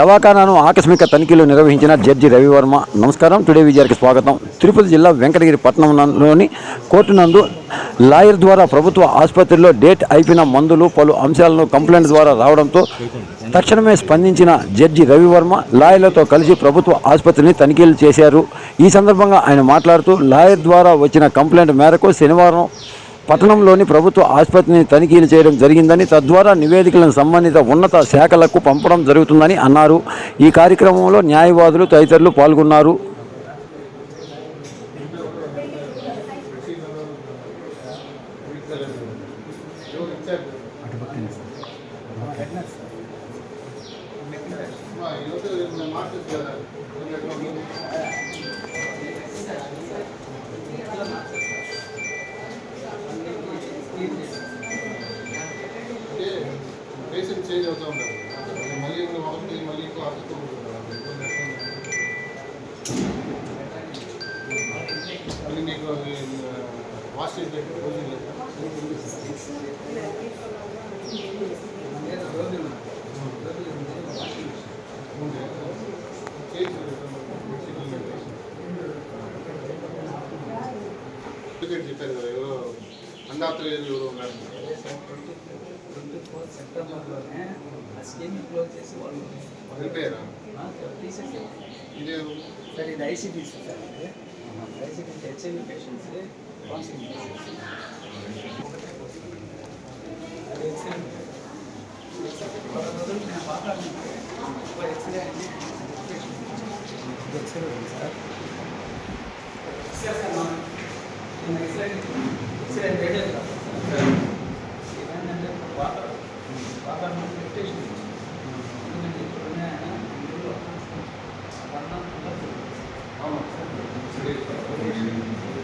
దవాఖానాను ఆకస్మిక తనిఖీలు నిర్వహించిన జడ్జి రవివర్మ. నమస్కారం. టుడే విజయానికి స్వాగతం. తిరుపతి జిల్లా వెంకటగిరి పట్టణంలోని కోర్టు నందు లాయర్ ద్వారా ప్రభుత్వ ఆసుపత్రిలో డేట్ అయిపోయిన మందులు పలు అంశాలను కంప్లైంట్ ద్వారా రావడంతో తక్షణమే స్పందించిన జడ్జి రవివర్మ లాయర్లతో కలిసి ప్రభుత్వ ఆసుపత్రిని తనిఖీలు చేశారు. ఈ సందర్భంగా ఆయన మాట్లాడుతూ లాయర్ ద్వారా వచ్చిన కంప్లైంట్ మేరకు శనివారం పట్టణంలోని ప్రభుత్వ ఆసుపత్రిని తనిఖీలు చేయడం జరిగిందని తద్వారా నివేదికలను సంబంధిత ఉన్నత శాఖలకు పంపడం జరుగుతుందని అన్నారు. ఈ కార్యక్రమంలో న్యాయవాదులు తదితరులు పాల్గొన్నారు. మాట్లాడుతున్నారు చెప్పారు కదా ఎవరో అండాత్రేయులు ఉన్నారు. ట్వంటీ ఫోర్ సెప్టెంబర్లోనే ఆ స్కీమ్ క్లోజ్ చేసి వాళ్ళు వెళ్ళిపోయారా? సార్ ఇది ఐసీడీసీ సార్ ఇది ఐసీడీసీ హెచ్ఐవి పేషెంట్స్ కౌన్సిలింగ్ అది ఎక్స్రే నేను మాట్లాడుతున్నాను ఎక్స్రే అయింది ఇది ఎక్స్రే ఉంది సార్ ఎక్స్రే సార్ మా- నేను x ray x ray radio sir ఇదేంటంటే వాటర్ వాటర్ మెడిటేషన్ ఎందుకంటే ఇప్పుడున్న ఇందులో వర్ణం ఉండదు. అవును సార్.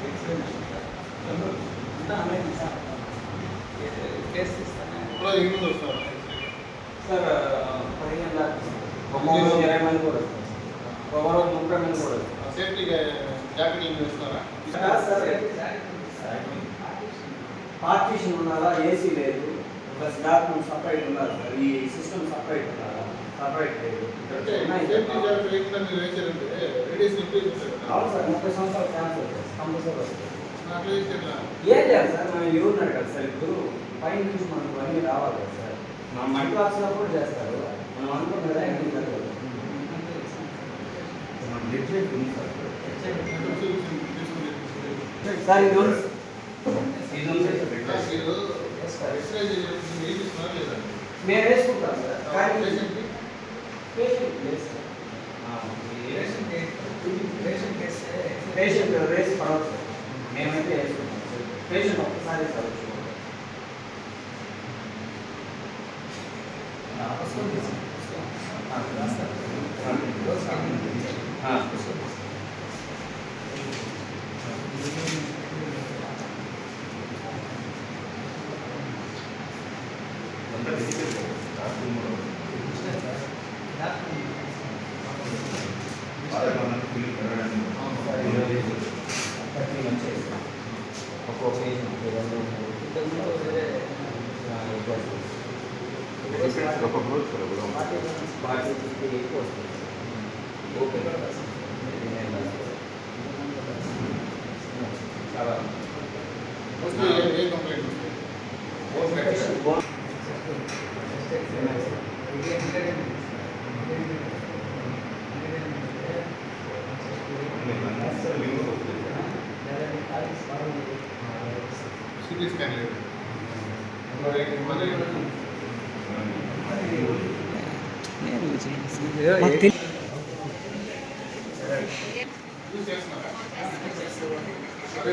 ఎక్స్రే అంతా అలాగే సార్ ఏ- కేసు తీస్తానే ఇప్పుడు ఎనిమిది వస్తారు సార్ పదిహేను దాకా ఒక్కొక్కరు ఇరవై మంది కూడా ఒక్కొక్కరు సేఫ్టీ పార్టీషన్ ఉండాలా ఏసీ లేదు. ప్లస్ డాక్టర్ సపరేట్ ఉండాలి సార్. ఈ సిస్టమ్ సపరేట్ ఉండాలా సపరేట్ లేదు. సార్. కదా అవును ముప్పై సంవత్సరాలు క్యాన్సర్ వస్తుంది. కంపల్సరీ? ఏం చేయాలి సార్? మనం అడగాలి సార్. ఇప్పుడు పై నుంచి మనకు అన్నీ రావాలి కదా సార్. మన మల్టీ క్లాస్లో కూడా చేస్తారు. మనం అనుకున్న కదా అన్నీ జరగదు సార్ ఇది ఉంది ఇది ఉంది మీరు Yes, sir. ఎక్సర్సైజ్ చేసినప్పుడు ఏం ఇస్తున్నారు లేదా మేము వేసుకుంటాం సార్. కానీ పేషెంట్ సార్. రేస్ పడవచ్చు సార్. మేమైతే వేసుకుంటాం. సార్ పేషెంట్ ఒక్కసారి సార్ వచ్చి థర్టీ మంత్స్ వేస్తాం ఒక్కో పేషెంట్ రెండు మూడు ఫార్టీ ఫార్టీ ఫిఫ్టీ ఎక్కువ వస్తుంది ఓకే చాలా ఏ కంప్లైంట్ వస్తుంది పేషెంట్ బోన్ సిటీ స్కాన్ లేదు మరి మళ్ళీ యూజ్ చేస్తున్నారా అదే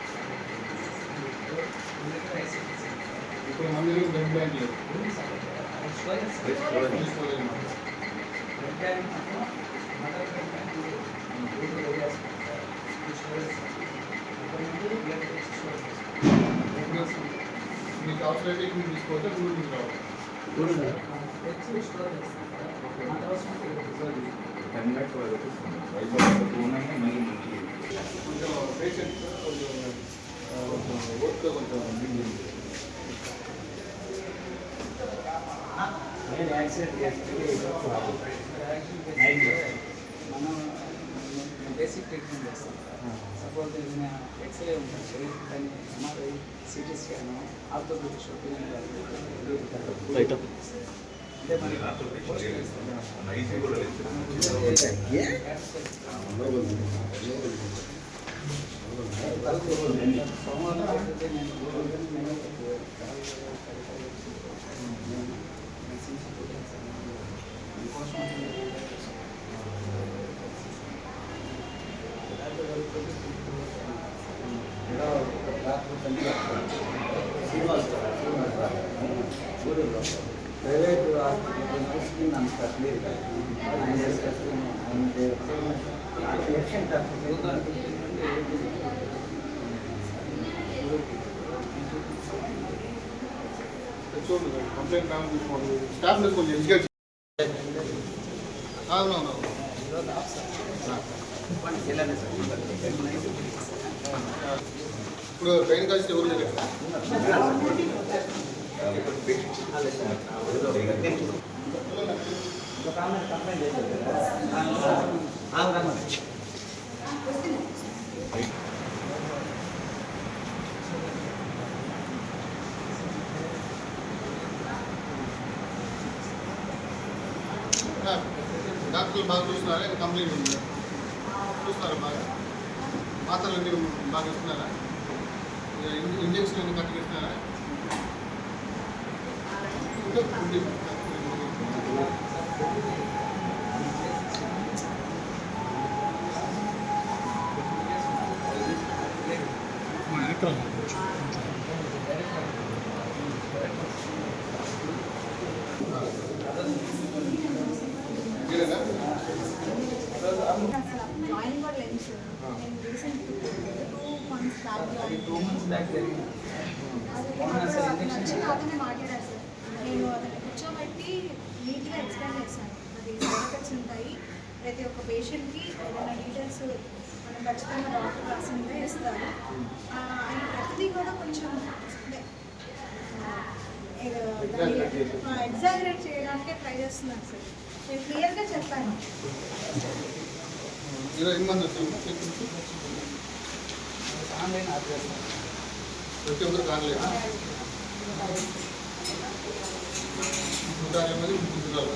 ఏరియాస్ స్టోరేజ్ కొంతమంది బ్లడ్ స్టోరేజ్ మీకు అవసరమైతే ఇక్కడ తీసుకోవచ్చు గుడి నుంచి రావాలి తెచ్చి స్టోర్ చేస్తాం మన అవసరం రిజర్వ్ కొంచెం పేషెంట్ కొంచెం ఆ, కొంచెం ఓపిక కొంచెం బిజీ ఉంది. నేను యాక్సిడెంట్ చేస్తే మనం బేసిక్ ట్రీట్మెంట్ చేస్తాం సపోజ్ ఏదైనా ఎక్స్రే ఉంటుంది దాన్ని ఎంఆర్ఐ సిటీ స్కాన్ ఆర్థోపెడిక్ షోపింగ్ అంటే మరి పోస్ట్ ప్రైవేట్ హాస్పిటల్ స్కీమ్ అంత పేషెంట్ కంప్లైంట్ స్టాఫ్ కొంచెం ఎడ్యుకేట్ అవునవును. ఇప్పుడు ట్రైన్ కలిసి ఎవరు లేదు ఒక కంప్లైంట్ చేశారు కదా ఆమె రమ్మని ఆ, డాక్టర్లు బాగా చూస్తున్నారా? ఇంకా కంప్లైంట్ ఉంది? చూస్తున్నారా బాగా? మాత్రలు అన్ని బాగా ఇస్తున్నారా ఇ- ఇంజక్షన్ అన్ని కరెక్ట్గా ఇస్తున్నారా ఇంకా ఉంది. మీరేనా? జాయిన్ కూడా లేదు సార్ నేను recent two months back join two months back జరిగింది అది అవునా నాకు సార్, అతను ఇంజెక్షన్ వచ్చి నాతోనే మాట్లాడారు సార్ నేను అతను కూర్చోబెట్టి నీట్గా ఎక్స్ప్లెయిన్ చేశాను అది సైడ్ ఎఫెక్ట్స్ ఉంటాయి ప్రతి ఒక్క పేషెంట్కి ఏదైనా డీటెయిల్స్ మనం ఖచ్చితంగా డాక్టర్ రాసిందే ఇస్తారు ఆయన ప్రతిదీ కూడా కొంచెం ఎగ్జాగరేట్ చేయడానికే ట్రై చేస్తున్నాను సార్. నేను క్లియర్గా చెప్పాను. Online order. ప్రతి ఒక్కరు కాలేదు నూట యాభై మంది గుర్తురాలు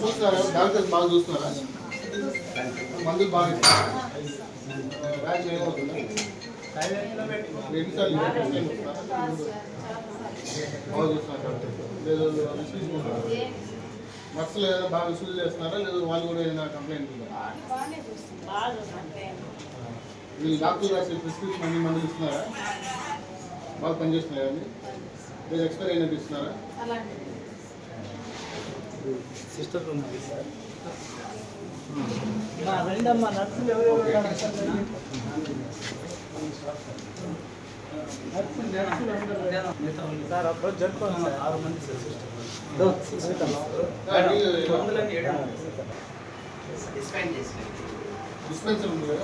చూస్తున్నారా డాక్టర్స్ బాగా చూస్తున్నారా మందులు బాగా ఇస్తున్నారా ర్యాష్ బాగా చూస్తున్నారు డాక్టర్ నర్సులు ఏదైనా బాగా విసులు చేస్తున్నారా? లేదు వాళ్ళు కూడా ఏదైనా కంప్లైంట్ ఉందా? మీ డాక్టర్ రాసే ప్రిస్క్రిప్షన్ అన్ని మందులు ఇస్తున్నారా? బాగా పనిచేస్తున్నాయా అన్ని? లేదు ఎక్స్పైర్ అయినట్టు ఇస్తున్నారా సిస్టర్ ఉంది సార్. రెండమ్మా నర్సులు ఉన్నారు సార్ అప్పుడు ఆరు మంది సార్ డిస్పెన్సర్ ఉంది కదా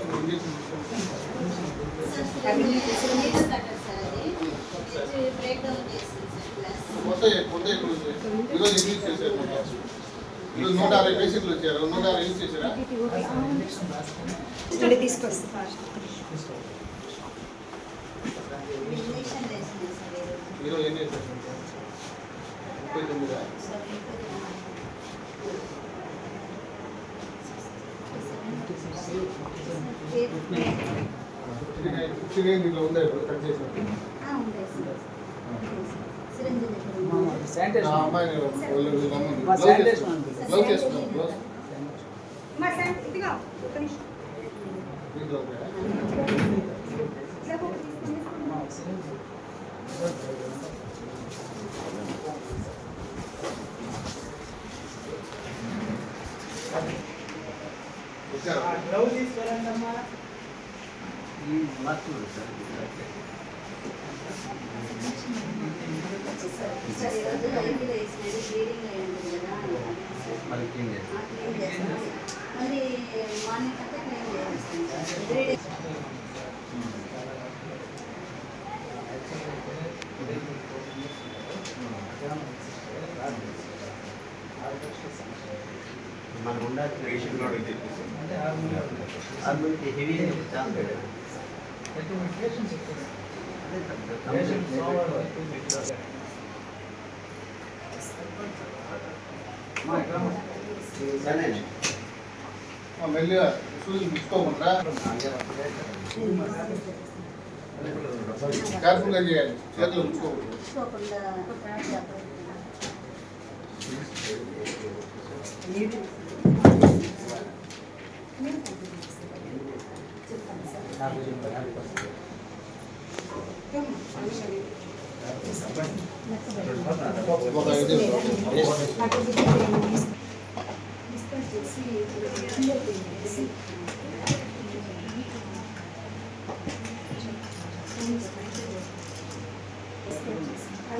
ఎక్కువ. ఈరోజు రిలీజ్ చేశారు మొత్తం. ఈరోజు నూట అరవై పేషెంట్లు వచ్చారు నూట అరవై రిలీజ్ చేశారా స్టడీ తీసుకొస్తా ఈరోజు ఎన్ని చేశారు? ముప్పై తొమ్మిదా దీంట్లో ఉందా ఇప్పుడు? కట్ ఆ శానిటేషన్. అమ్మాయిని వాళ్ళు రమ్మని. మా గ్లౌజ్ శానిటేషన్ చేసుకో. ఉంది. గ్లౌజ్ చేసుకున్నాం గ్లౌజ్ ఇదిగో ఒక్క నిమిషం దీంట్లో ఉంటాయా? వచ్చారా మళ్ళీ మార్నింగ్ అంతా క్లీన్ చేస్తాం సార్ త్రీ డేస్ హెవీ కూడా ఇది. మెల్లిగా చూసి గుచ్చుకోకుండా కేర్ఫుల్గా చేయాలి చేతులు గుచ్చుకోకూడదు తీసుకోకుండా ఒక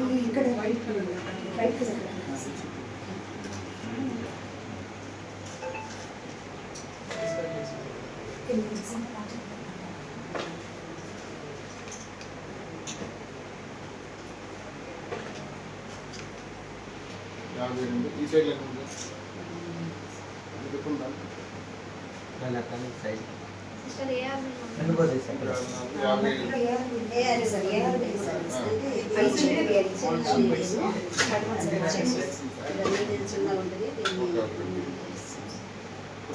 ఇది ఇక్కడ బయట బయట యాభై రెండు ఈ సైడ్ లెక్క ఉంది ఇది ఉందా? సిస్టర్ ఏ ఆర్మీ యాభై ఏఆర్ సార్ ఏఆర్ అంటే ఫంక్షన్ చిన్నగా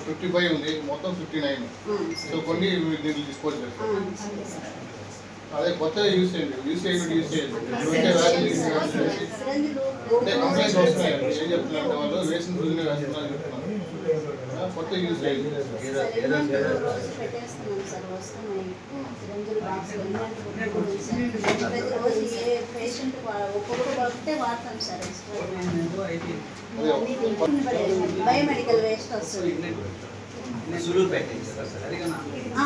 ఫిఫ్టీ ఫైవ్ ఉంది. మొత్తం ఫిఫ్టీ నైన్. సో కొన్ని దీంట్లో డిస్పోజ్ చేస్తాం అదే కొత్తగా యూజ్ చేయండి. యూజ్ చేయండి యూజ్ చేయండి. అంటే కంప్లైంట్స్ వస్తున్నాయి. ఏం చెప్తున్నారు అంటే వాళ్ళు? వేసిన రోజునే వేస్తున్నారు చెప్తున్నారు. కొత్త యూజ్ చేయండి పెట్టేస్తున్నాం సార్. వస్తున్నాయి సిరంజులు బాక్స్ ప్రతిరోజు ఏ పేషెంట్ ఒక్కొక్కరు ఒకటే వాడతాం సార్ బయోమెడికల్ వేస్ట్ వస్తుంది. ఆ.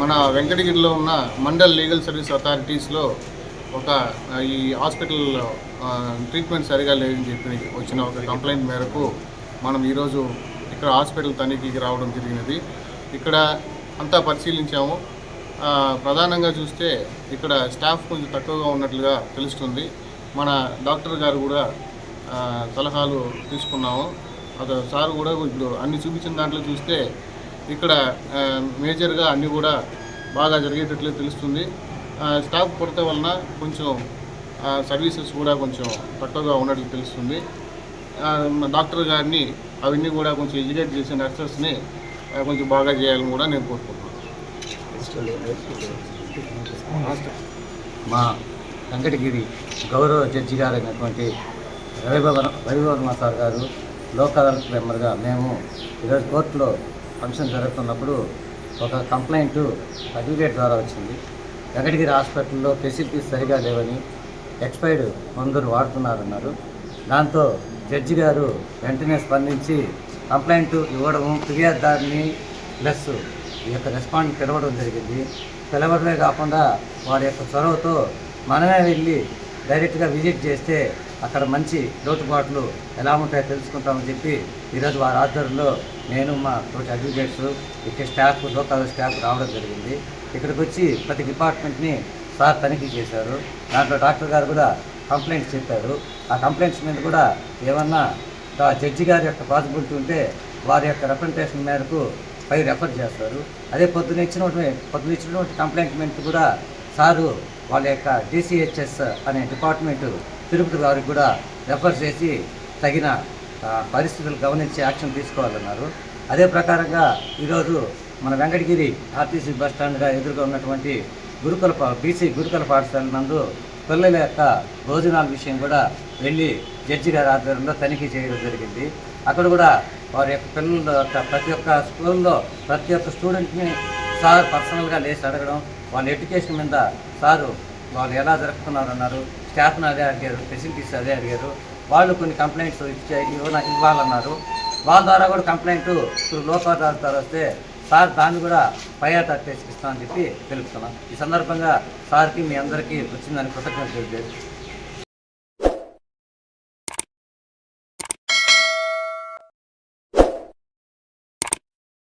మన వెంకటగిరిలో ఉన్న మండల్ లీగల్ సర్వీస్ అథారిటీస్లో ఒక ఈ హాస్పిటల్ ట్రీట్మెంట్ సరిగా లేదని చెప్పి వచ్చిన ఒక కంప్లైంట్ మేరకు మనం ఈరోజు ఇక్కడ హాస్పిటల్ తనిఖీకి రావడం జరిగినది. ఇక్కడ అంతా పరిశీలించాము. ప్రధానంగా చూస్తే ఇక్కడ స్టాఫ్ కొంచెం తక్కువగా ఉన్నట్లుగా తెలుస్తుంది. మన డాక్టర్ గారు కూడా సలహాలు తీసుకున్నాము. అదే సార్ కూడా ఇప్పుడు అన్ని చూపించిన దాంట్లో చూస్తే ఇక్కడ మేజర్గా అన్నీ కూడా బాగా జరిగేటట్లు తెలుస్తుంది. స్టాఫ్ కొరత వలన కొంచెం సర్వీసెస్ కూడా కొంచెం తక్కువగా ఉన్నట్లు తెలుస్తుంది. మా డాక్టర్ గారిని అవన్నీ కూడా కొంచెం ఎడ్యుకేట్ చేసే నర్సెస్ని కొంచెం బాగా చేయాలని కూడా నేను కోరుకుంటున్నాను. మా వెంకటగిరి గౌరవ జడ్జి గారు అయినటువంటి రవివర్మ రవివర్మ సార్ గారు లోక్ అదాలత్ మెంబర్గా మేము ఈరోజు కోర్టులో ఫంక్షన్ జరుగుతున్నప్పుడు ఒక కంప్లైంట్ అడ్వకేట్ ద్వారా వచ్చింది. వెంకటగిరి హాస్పిటల్లో ఫెసిలిటీస్ సరిగా లేవని ఎక్స్పైర్డ్ మందులు వాడుతున్నారన్నారు. దాంతో జడ్జి గారు వెంటనే స్పందించి కంప్లైంట్ ఇవ్వడము ఫిర్యాదుదారిని ప్లస్ ఈ యొక్క రెస్పాండ్ పిలవడం జరిగింది. పిలవడమే కాకుండా వారి యొక్క చొరవతో మనమే వెళ్ళి డైరెక్ట్గా విజిట్ చేస్తే అక్కడ మంచి లోటుపాట్లు ఎలా ఉంటాయో తెలుసుకుంటామని చెప్పి ఈరోజు వారి ఆధ్వర్యంలో నేను మా తోటి అడ్వకేట్స్ ఇక్కడ స్టాఫ్ లోకల్ స్టాఫ్ రావడం జరిగింది. ఇక్కడికి వచ్చి ప్రతి డిపార్ట్మెంట్ని సార్ తనిఖీ చేశారు. దాంట్లో డాక్టర్ గారు కూడా కంప్లైంట్స్ చెప్పారు. ఆ కంప్లైంట్స్ మీద కూడా ఏమన్నా జడ్జి గారి యొక్క పాసిబిలిటీ ఉంటే వారి యొక్క రిప్రజెంటేషన్ మేరకు పై రెఫర్ చేస్తారు. అదే పొద్దున ఇచ్చినటువంటి పొద్దున ఇచ్చినటువంటి కంప్లైంట్ మీద కూడా సారు వాళ్ళ యొక్క డిసిహెచ్ఎస్ అనే డిపార్ట్మెంట్ తిరుపతి వారికి కూడా రెఫర్ చేసి తగిన పరిస్థితులు గమనించి యాక్షన్ తీసుకోవాలన్నారు. అదే ప్రకారంగా ఈరోజు మన వెంకటగిరి ఆర్టీసీ బస్ స్టాండ్గా ఎదురుగా ఉన్నటువంటి గురుకుల పా- బీసీ గురుకుల పాఠశాల నందు పిల్లల యొక్క భోజనాల విషయం కూడా వెళ్ళి జడ్జి గారి ఆధ్వర్యంలో తనిఖీ చేయడం జరిగింది. అక్కడ కూడా వారి యొక్క పిల్లల యొక్క ప్రతి ఒక్క స్కూల్లో ప్రతి ఒక్క స్టూడెంట్ని సార్ పర్సనల్గా లేచి అడగడం వాళ్ళ ఎడ్యుకేషన్ మీద సారు వాళ్ళు ఎలా జరుపుకున్నారు అన్నారు స్టాఫ్ని అదే అడిగారు ఫెసిలిటీస్ అదే అడిగారు వాళ్ళు కొన్ని కంప్లైంట్స్ ఇచ్చే ఇవ్వాలన్నారు. వాళ్ళ ద్వారా కూడా కంప్లైంట్ ఇప్పుడు లోకాదారు ద్వారా వస్తే సార్ దాన్ని కూడా పై అథారిటీస్కి ఇస్తామని చెప్పి తెలుపుతున్నాం. ఈ సందర్భంగా సార్కి మీ అందరికీ వచ్చిందని కృతజ్ఞత తెలియజేస్తాను